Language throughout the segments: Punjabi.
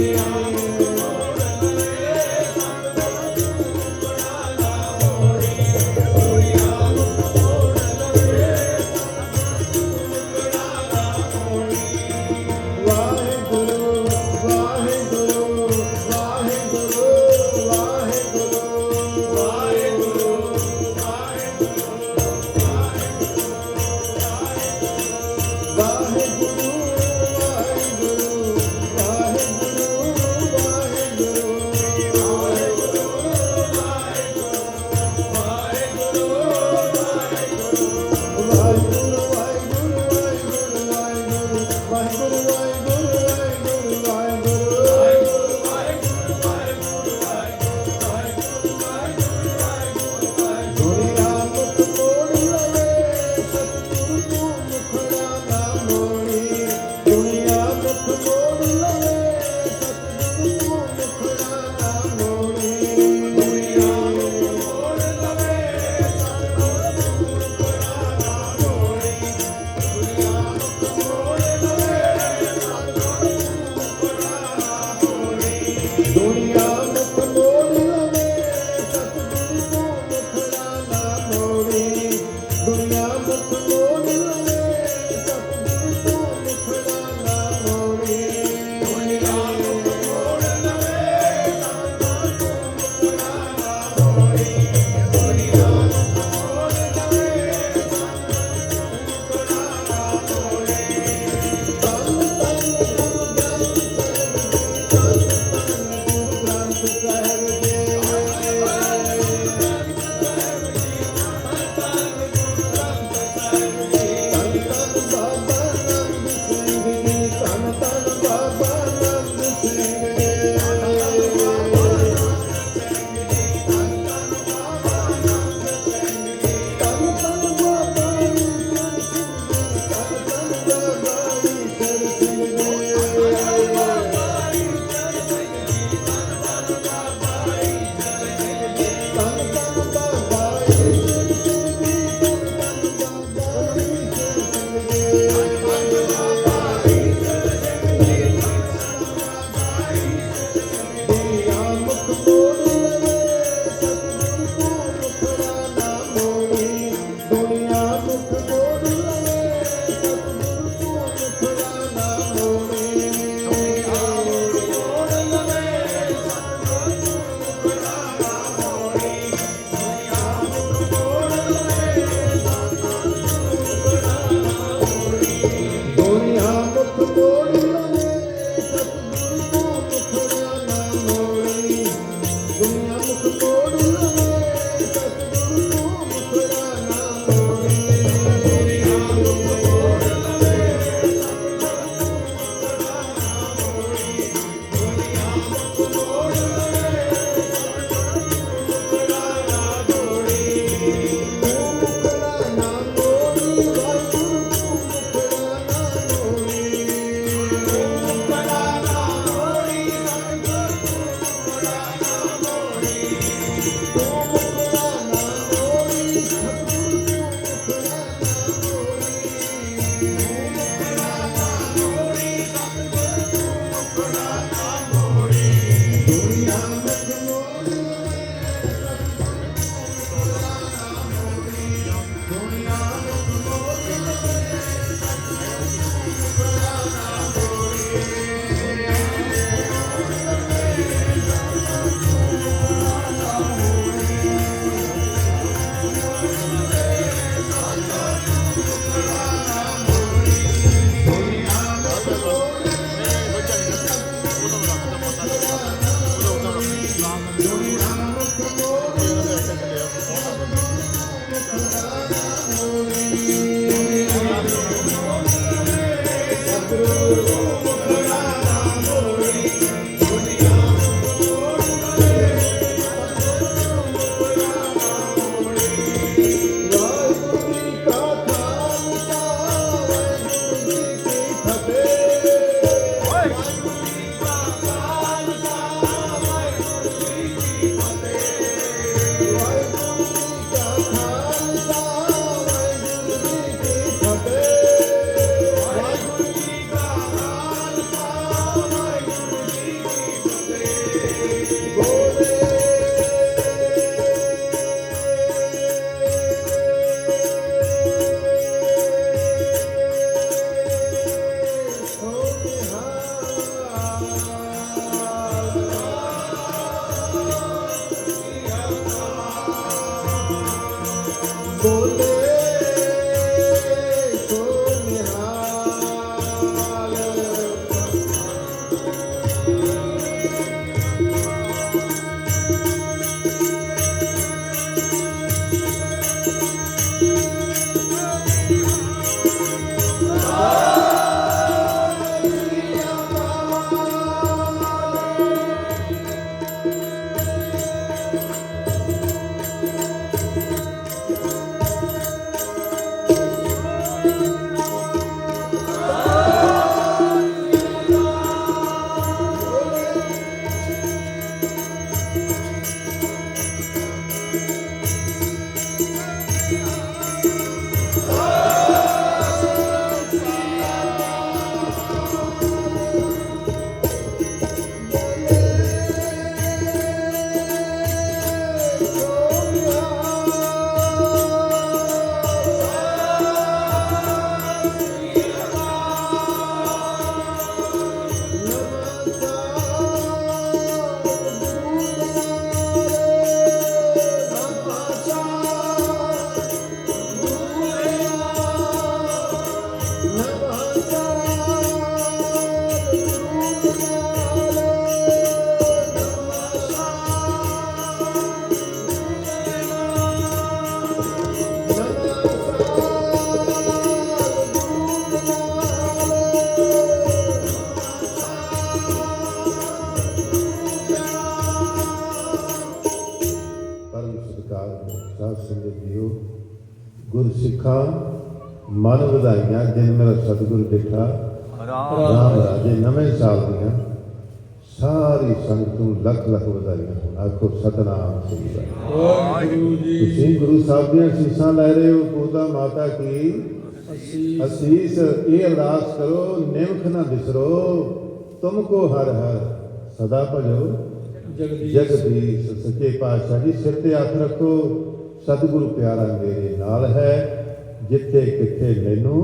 You. ਗੁਰ ਸਿੱਖਾਂ ਮਨ ਵਧਾਈਆਂ ਜਿਨ ਮੇਰਾ ਸਤਿਗੁਰ ਦੇਖਾ ਰਾਮ ਰਾਜੇ ਨਵੇਂ ਸਾਲ ਦੀਆਂ ਸਾਰੀ ਸੰਗਤ ਨੂੰ ਲੱਖ ਲੱਖ ਵਧਾਈਆਂ ਹੋਣ। ਆਖੋ ਸਤਨਾਮ ਸ੍ਰੀ ਵਾਹਿਗੁਰੂ ਤੁਸੀਂ ਗੁਰੂ ਸਾਹਿਬ ਦੀਆਂ ਅਸੀਸਾਂ ਲੈ ਰਹੇ ਹੋ ਪੋਤਾ ਮਾਤਾ ਕੀ ਅਸੀਂ ਅਸੀਸ ਇਹ ਅਰਦਾਸ ਕਰੋ ਨਿਮਖ ਨਾ ਬਿਸਰੋ ਤੁਮਕੋ ਹਰ ਹਰ ਸਦਾ ਭਜੋ ਜਗਦੀਸ਼। ਜਗਦੀਸ਼। ਸੱਚੇ ਪਾਤਸ਼ਾਹ ਜੀ ਸਿਰ ਤੇ ਹੱਥ ਰੱਖੋ ਸਤਿਗੁਰੂ ਪਿਆਰਾ ਮੇਰੇ ਨਾਲ ਹੈ, ਜਿੱਥੇ ਕਿੱਥੇ ਮੈਨੂੰ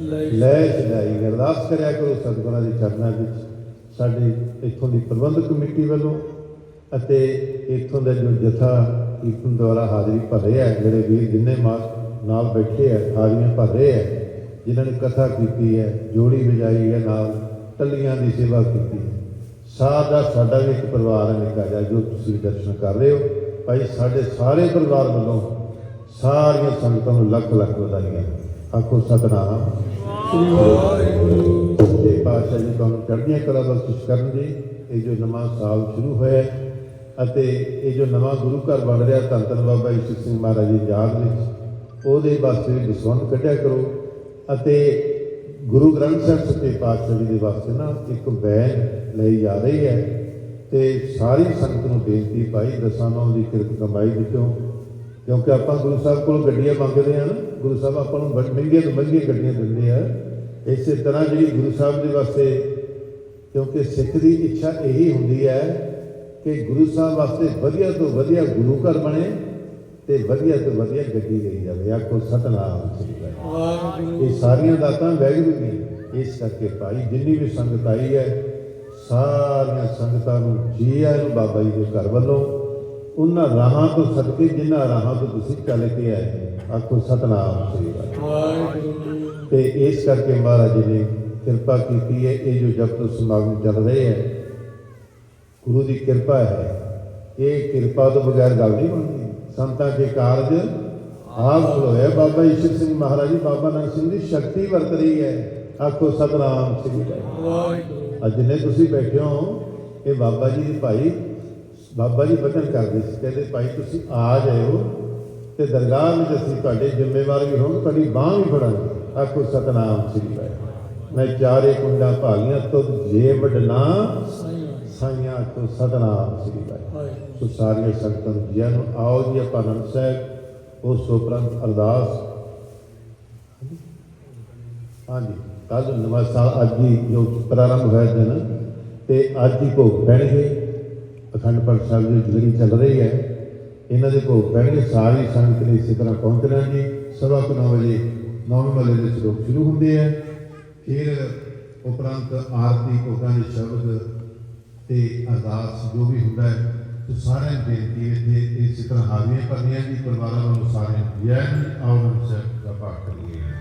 ਲੈ ਲੈ ਚਲਾਈ ਅਰਦਾਸ ਕਰਿਆ ਕਰੋ ਸਤਿਗੁਰਾਂ ਦੇ ਚਰਨਾਂ ਵਿੱਚ, ਸਾਡੇ ਇੱਥੋਂ ਦੀ ਪ੍ਰਬੰਧਕ ਕਮੇਟੀ ਵੱਲੋਂ ਅਤੇ ਇੱਥੋਂ ਦਾ ਜੋ ਜਥਾ ਕੀਰਤਨ ਦੁਆਰਾ ਹਾਜ਼ਰੀ ਭਰ ਰਿਹਾ ਹੈ ਜਿਹੜੇ ਵੀਰ ਜਿੰਨੇ ਮਾ ਨਾਲ ਬੈਠੇ ਹੈ ਹਾਜ਼ਰੀਆਂ ਭਰ ਰਹੇ ਹੈ ਜਿਨ੍ਹਾਂ ਨੇ ਕਥਾ ਕੀਤੀ ਹੈ, ਜੋੜੀ ਵਜਾਈ ਹੈ, ਨਾਲ ਟੱਲੀਆਂ ਦੀ ਸੇਵਾ ਕੀਤੀ ਹੈ। ਸਾਡਾ ਸਾਡਾ ਵੀ ਇੱਕ ਪਰਿਵਾਰ ਹੈ, ਨਿੱਕਾ ਜਿਹਾ, ਜੋ ਤੁਸੀਂ ਦਰਸ਼ਨ ਕਰ ਰਹੇ ਹੋ। ਭਾਈ, ਸਾਡੇ ਸਾਰੇ ਪਰਿਵਾਰ ਵੱਲੋਂ ਸਾਰੀਆਂ ਸੰਗਤਾਂ ਨੂੰ ਲੱਖ ਲੱਖ ਵਧਾਈਆਂ। ਆਖੋ ਸਤਨਾਮ। ਸ੍ਰੀ ਵਾਹਿਗੁਰੂ ਤੇ ਪਾਤਸ਼ਾਹ ਜੀ ਤੁਹਾਨੂੰ ਚੜ੍ਹਦੀਆਂ ਕਲਾ ਬਖਸ਼ਿਸ਼ ਕਰਨ ਜੀ ਇਹ ਜੋ ਨਵਾਂ ਸਾਲ ਸ਼ੁਰੂ ਹੋਇਆ ਅਤੇ ਇਹ ਜੋ ਨਵਾਂ ਗੁਰੂ ਘਰ ਬਣ ਰਿਹਾ ਧੰਨ ਧੰਨ ਬਾਬਾ ਈਸ਼ਰ ਸਿੰਘ ਮਹਾਰਾਜ ਜੀ ਯਾਦ ਵਿੱਚ, ਉਹਦੇ ਵਾਸਤੇ ਵੀ ਦਸਵੰਧ ਕੱਢਿਆ ਕਰੋ ਅਤੇ ਗੁਰੂ ਗ੍ਰੰਥ ਸਾਹਿਬ ਸੱਚੇ ਪਾਤਸ਼ਾਹ ਜੀ ਦੇ ਵਾਸਤੇ ਨਾ ਇੱਕ ਵੈਨ ਲਈ ਜਾ ਰਹੀ ਹੈ। ਤੇ ਸਾਰੀ ਸੰਗਤ ਨੂੰ ਬੇਨਤੀ ਭਾਈ ਦਸਾਂ ਨੌ ਦੀ ਕਿਰਤ ਕਮਾਈ ਵਿੱਚੋਂ ਕਿਉਂਕਿ ਆਪਾਂ ਗੁਰੂ ਸਾਹਿਬ ਕੋਲ ਗੱਡੀਆਂ ਮੰਗਦੇ ਆ ਨਾ ਗੁਰੂ ਸਾਹਿਬ ਆਪਾਂ ਨੂੰ ਬੜ ਮਹਿੰਗੀਆਂ ਤੋਂ ਮਹਿੰਗੀਆਂ ਗੱਡੀਆਂ ਦਿੰਦੇ ਆ। ਇਸੇ ਤਰ੍ਹਾਂ ਜਿਹੜੀ ਗੁਰੂ ਸਾਹਿਬ ਦੇ ਵਾਸਤੇ ਕਿਉਂਕਿ ਸਿੱਖ ਦੀ ਇੱਛਾ ਇਹੀ ਹੁੰਦੀ ਹੈ ਕਿ ਗੁਰੂ ਸਾਹਿਬ ਵਾਸਤੇ ਵਧੀਆ ਤੋਂ ਵਧੀਆ ਗੁਰੂ ਘਰ ਬਣੇ ਤੇ ਵਧੀਆ ਤੋਂ ਵਧੀਆ ਗੱਡੀ ਲਈ ਜਾਵੇ। ਆਖੋ ਸਤਨਾਮ ਸ੍ਰੀ ਵਾਹਿਗੁਰੂ। ਇਹ ਸਾਰੀਆਂ ਦਾਤਾਂ ਵੈਗਰੂ ਦੀਆਂ। ਇਸ ਕਰਕੇ ਭਾਈ ਜਿੰਨੀ ਵੀ ਸੰਗਤ ਆਈ ਹੈ ਸਾਰੀਆਂ ਸੰਗਤਾਂ ਨੂੰ ਜੀ ਆਇਆਂ ਨੂੰ ਬਾਬਾ ਜੀ ਦੇ ਘਰ ਵੱਲੋਂ, ਉਹਨਾਂ ਰਾਹਾਂ ਤੋਂ ਸਦਕੇ ਜਿਨ੍ਹਾਂ ਰਾਹਾਂ ਤੋਂ ਤੁਸੀਂ ਚੱਲ ਕੇ ਆਏ ਆਖੋ ਸਤਨਾਮ ਸ੍ਰੀ ਵਾਹਿਗੁਰੂ ਤੇ ਇਸ ਕਰਕੇ ਮਹਾਰਾਜ ਜੀ ਨੇ ਕਿਰਪਾ ਕੀਤੀ ਹੈ, ਇਹ ਜੋ ਜਪ ਤੋਂ ਸਮਾਗਮ ਚੱਲ ਰਹੇ ਹੈ, ਗੁਰੂ ਦੀ ਕਿਰਪਾ ਹੈ। ਇਹ ਕਿਰਪਾ ਤੋਂ ਬਗੈਰ ਗੱਲ ਨਹੀਂ ਬਣਦੀ। ਸੰਤਾਂ ਦੇ ਕਾਰਜ ਆਪ ਹੋਇਆ ਬਾਬਾ ਈਸ਼ਰ ਸਿੰਘ ਮਹਾਰਾਜ ਜੀ, ਬਾਬਾ ਨਾਨਕ ਸਿੰਘ ਦੀ ਸ਼ਕਤੀ ਵਰਤ ਰਹੀ ਹੈ। ਆਖੋ, ਸਤਨਾਮ ਸ੍ਰੀ ਵਾਹਿਗੁਰੂ ਅੱਜ ਜਿੰਨੇ ਤੁਸੀਂ ਬੈਠੇ ਹੋ ਇਹ ਬਾਬਾ ਜੀ ਦੇ ਭਾਈ, ਬਾਬਾ ਜੀ ਬਚਨ ਕਰਦੇ ਸੀ, ਕਹਿੰਦੇ, ਭਾਈ, ਤੁਸੀਂ ਆ ਜਾਇਓ ਤੇ ਦਰਗਾਹ ਵਿੱਚ ਅਸੀਂ ਤੁਹਾਡੇ ਜ਼ਿੰਮੇਵਾਰ ਵੀ ਹੋਣ, ਤੁਹਾਡੀ ਬਾਹ ਵੀ ਫੜਾਂਗੇ। ਆਖੋ, ਸਤਨਾਮ ਸ੍ਰੀ ਵਾਹਿਗੁਰੂ ਮੈਂ ਚਾਰੇ ਕੁੰਡਾ ਭਾਲੀਆਂ ਤੁਧ ਜੇ ਵਡਨਾ ਸਾਈਆਂ ਆਖੋ ਸਤਨਾਮ ਸ੍ਰੀ ਵਾਹਿਗੁਰੂ ਸੋ ਸਾਰੀਆਂ ਸੰਗਤਾਂ ਜੀਆਂ ਨੂੰ ਆਓ ਜੀ, ਆਪਾਂ ਅਨੰਦ ਸਾਹਿਬ, ਉਸ ਤੋਂ ਉਪਰੰਤ ਅਰਦਾਸ। ਹਾਂਜੀ। ਕੱਲ ਨਵਾਂ ਸਾਲ, ਅੱਜ ਹੀ ਜੋ ਪ੍ਰਾਰੰਭ ਹੋਇਆ ਦਿਨ ਤੇ ਅੱਜ ਹੀ ਭੋਗ ਪੈਣਗੇ ਅਖੰਡ ਪਾਠ ਸਾਹਿਬ ਦੀ ਜਿਹੜੀ ਚੱਲ ਰਹੀ ਹੈ। ਇਹਨਾਂ ਦੇ ਭੋਗ ਪੈਣਗੇ ਸਾਰੀ ਸੰਗਤ ਨੇ ਇਸੇ ਤਰ੍ਹਾਂ ਪਹੁੰਚਣਾ ਜੀ ਸਵਾ ਕੁ ਨੌ ਵਜੇ ਨੌਵੇਂ ਮਹੱਲੇ ਦੇ ਸ਼ਲੋਕ ਸ਼ੁਰੂ ਹੁੰਦੇ ਆ। ਫਿਰ ਉਪਰੰਤ ਆਰਤੀ, ਕੋਟਾਂ ਦੇ ਸ਼ਬਦ ਤੇ ਅਰਦਾਸ ਜੋ ਵੀ ਹੁੰਦਾ ਹੈ ਤੇ ਸਾਰਿਆਂ ਨੂੰ ਬੇਨਤੀ ਹੈ ਇਸੇ ਤਰ੍ਹਾਂ ਹਾਜ਼ਰੀਆਂ ਭਰਨੀਆਂ ਜੀ ਪਰਿਵਾਰਾਂ ਵੱਲੋਂ ਸਾਰਿਆਂ ਨੂੰ ਜੈ ਜੀ ਆਓ ਸਾਹਿਬ ਦਾ ਪਾਠ ਕਰੀਏ।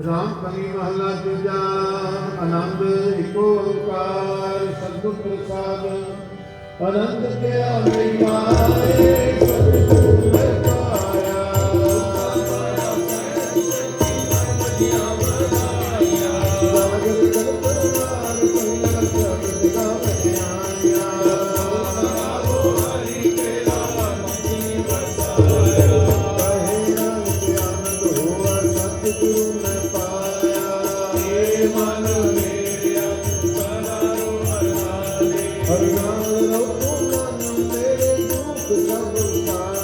ਰਾਮ ਕਲੀ ਮਹਲਾ ਤੀਜਾ ਆਨੰਦ ਏਕ ਓੰਕਾਰ ਸਤਿਗੁਰ ਪ੍ਰਸਾਦ। ਅਨੰਦ ਕੇ ਆਵੇ ਮਾਏ ਸਤਿਗੁਰ Lord.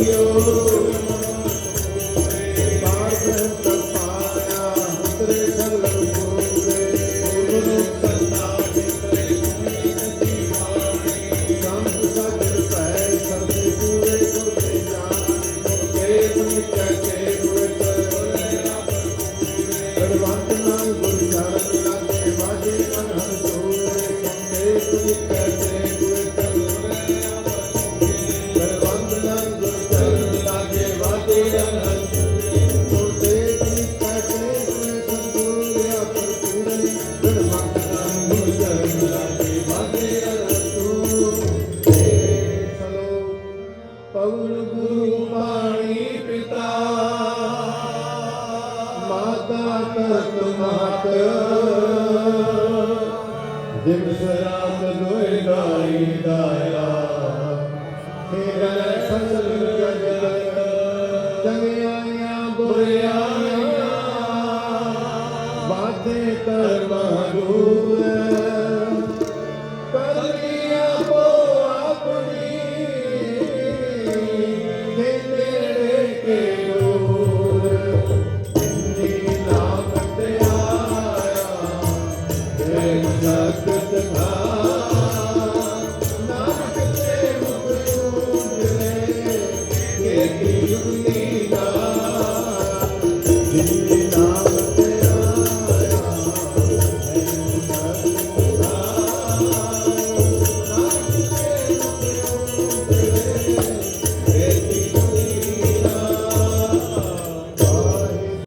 you. Dimsara, the good, the good, the the night.